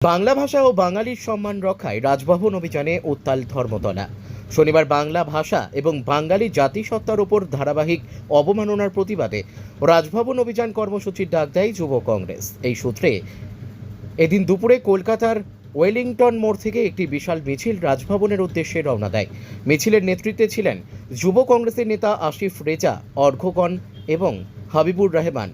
বাংলা ভাষা ও বাঙালির সম্মান রক্ষায় রাজভবন অভিযানে উত্তাল ধর্মতলা। শনিবার বাংলা ভাষা এবং বাঙালি জাতিসত্তার ওপর ধারাবাহিক অবমাননার প্রতিবাদে রাজভবন অভিযান কর্মসূচির ডাক দেয় যুব কংগ্রেস। এই সূত্রে এদিন দুপুরে কলকাতার ওয়েলিংটন মোড় থেকে একটি বিশাল মিছিল রাজভবনের উদ্দেশ্যে রওনা দেয়। মিছিলের নেতৃত্বে ছিলেন যুব কংগ্রেসের নেতা আশিফ রেজা অর্ঘগণ এবং হাবিবুর রহমান।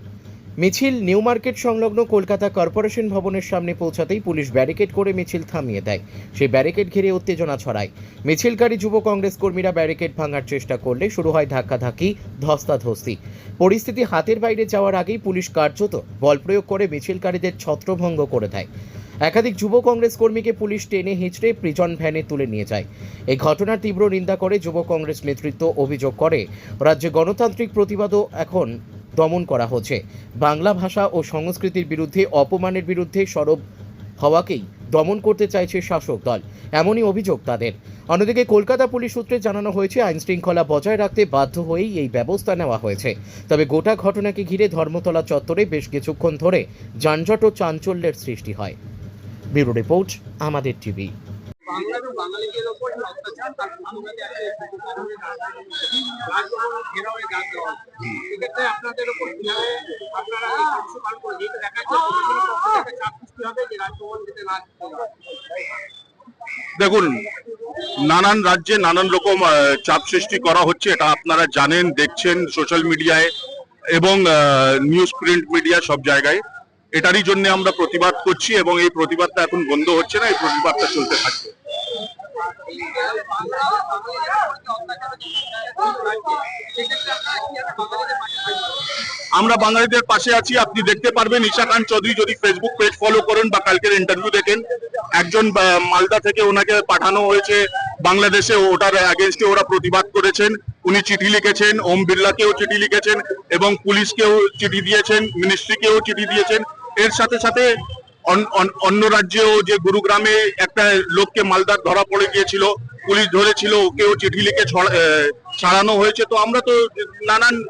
মিছিল, নিউ মার্কেট সংলগ্ন কলকাতা কর্পোরেশন ভবনের সামনে পৌঁছাতেই পুলিশ ব্যারিকেড করে মিছিল থামিয়ে দেয়। সেই ব্যারিকেড ঘিরে উত্তেজনা ছড়ায়। মিছিলকারী যুব কংগ্রেস কর্মীরা ব্যারিকেড ভাঙার চেষ্টা করলে শুরু হয় ধাক্কাধাক্কি, ধস্তাধস্তি। পরিস্থিতি হাতের বাইরে যাওয়ার আগেই পুলিশ কার্যত বল প্রয়োগ করে মিছিলকারীদের ছত্রভঙ্গ করে দেয়। একাধিক যুব কংগ্রেস কর্মীকে পুলিশ টেনে হিঁচড়ে প্রিজন ভ্যানে তুলে নিয়ে যায়। এই ঘটনার তীব্র নিন্দা করে যুব কংগ্রেস নেতৃত্ব অভিযোগ করে। রাজ্যে গণতান্ত্রিক প্রতিবাদও এখন দমন করা হচ্ছে। বাংলা ভাষা ও সংস্কৃতির বিরুদ্ধে, অপমানের বিরুদ্ধে সরব হওয়াকেই দমন করতে চাইছে শাসক দল। এমনই অভিযোগ তাদের। অন্যদিকে কলকাতা পুলিশ সূত্রে জানানো হয়েছে আইন শৃঙ্খলা বজায় রাখতে বাধ্য হয়েই এই ব্যবস্থা নেওয়া হয়েছে। তবে গোটা ঘটনাকে ঘিরে ধর্মতলা চত্বরে বেশ কিছুক্ষণ ধরে যানজট ও চাঞ্চল্যের সৃষ্টি হয়। ব্যুরো রিপোর্ট, আমাদের টিভি। বাংলা এবং বাঙালিদের ওপর অত্যাচার, তার সেক্ষেত্রে আপনাদের কীভাবে আপনারা এই কর্মসূচি পালন করে যেহেতু দেখা যাচ্ছে প্রশাসনের চাপ সৃষ্টি হবে যে রাজভবন যেতে না দেখুন নানান রাজ্যে নানান রকম চাপ সৃষ্টি করা হচ্ছে এটা আপনারা জানেন দেখছেন সোশ্যাল মিডিয়ায় এবং নিউজ প্রিন্ট মিডিয়া সব জায়গায়। এটারই জন্য আমরা প্রতিবাদ করছি এবং এই প্রতিবাদটা এখন বন্ধ হচ্ছে না এই প্রতিবাদটা চলতে থাকবে এই যে বাংলা এবং বাঙালিদের ওপর যে অত্যাচার হচ্ছে রাজ্যে, সেক্ষেত্রে আপনারা কীভাবে বাঙালিদের পাশে থাকবেন? আমরা বাঙালিদের পাশে আছি, আপনি দেখতে পারবেন। ঈশা খান চৌধুরী যদি ফেসবুক পেজ ফলো করেন বা কালকের ইন্টারভিউ দেখেন, একজন মালদা থেকে ওনাকে পাঠানো হয়েছে বাংলাদেশে ওটার অ্যাগেনস্টে ওরা প্রতিবাদ করেছেন। উনি চিঠি লিখেছেন, ওম বিড়লাকেও চিঠি লিখেছেন এবং পুলিশকেও চিঠি দিয়েছেন মিনিস্ট্রিকেও চিঠি দিয়েছেন। এর সাথে সাথে অন- অন- অন্য রাজ্যেও যে গুরুগ্রামে একটা লোককে মালদার ধরা পড়ে গিয়েছিল, পুলিশ ধরেছিল, ওকেও চিঠি লিখে ছড়া- ছাড়ানো হয়েছে। তো আমরা তো নানান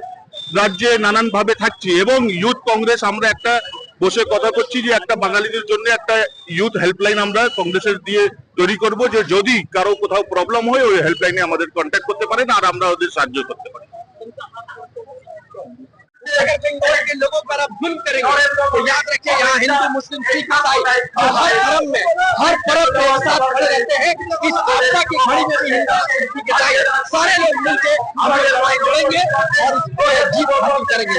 রাজ্যে নানান ভাবে থাকছি এবং ইউথ কংগ্রেস আমরা একটা বসে কথা করছি যে একটা বাঙালিদের জন্য একটা ইউথ হেল্পলাইন আমরা কংগ্রেসের দিয়ে তৈরি করব, যে যদি কারও কোথাও প্রবলেম হয়, ওই হেল্পলাইনে আমাদের কন্ট্যাক্ট করতে পারেন আর আমরা ওদের সাহায্য করতে পারি। अगर बंगाल के लोगों पर आप जुल्म करेंगे तो याद रखिए यहाँ हिंदू मुस्लिम सिख ईसाई जो हर धर्म में हर पर्व में एक साथ खड़े रहते हैं। इस आपदा की घड़ी में भी हिंदू सिख ईसाई सारे लोग मिलकर हमारे लड़ाई लड़ेंगे और इसको जीत हासिल करेंगे।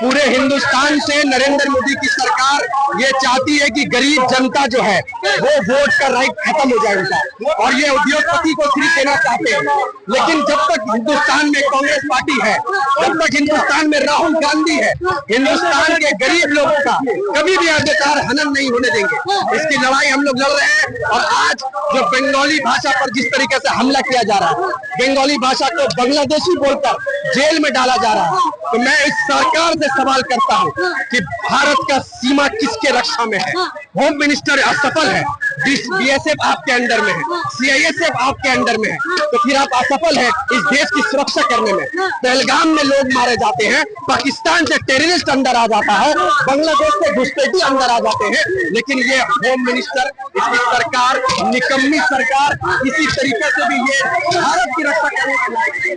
पूरे हिंदुस्तान से नरेंद्र मोदी की सरकार ये चाहती है कि गरीब जनता जो है, वो वोट का राइट खत्म हो जाए उनका। और ये उद्योगपति को फ्री देना चाहते हैं। लेकिन जब तक हिंदुस्तान में कांग्रेस पार्टी है जब तक हिंदुस्तान में राहुल गांधी है। हिंदुस्तान के गरीब लोगों का कभी भी अधिकार हनन नहीं होने देंगे। इसकी लड़ाई हम लोग लड़ रहे हैं और आज जो बंगाली भाषा पर जिस तरीके से हमला किया जा रहा है, बंगाली भाषा को बांग्लादेशी बोलकर जेल में डाला जा रहा है। तो मैं इस सरकार से सवाल करता हूँ कि भारत का सीमा किसके रक्षा में है? होम मिनिस्टर असफल है बीएसएफ आपके अंडर में है। सीआईएसएफ आपके अंडर में है। तो फिर आप असफल है इस देश की सुरक्षा करने में। पहलगाम में लोग मारे जाते हैं, पाकिस्तान से टेररिस्ट अंदर आ जाता है, बांग्लादेश से घुसपैठी अंदर आ जाते हैं। लेकिन ये होम मिनिस्टर इसकी सरकार, निकम्मी सरकार, इसी तरीके से भी ये भारत की रक्षा करने।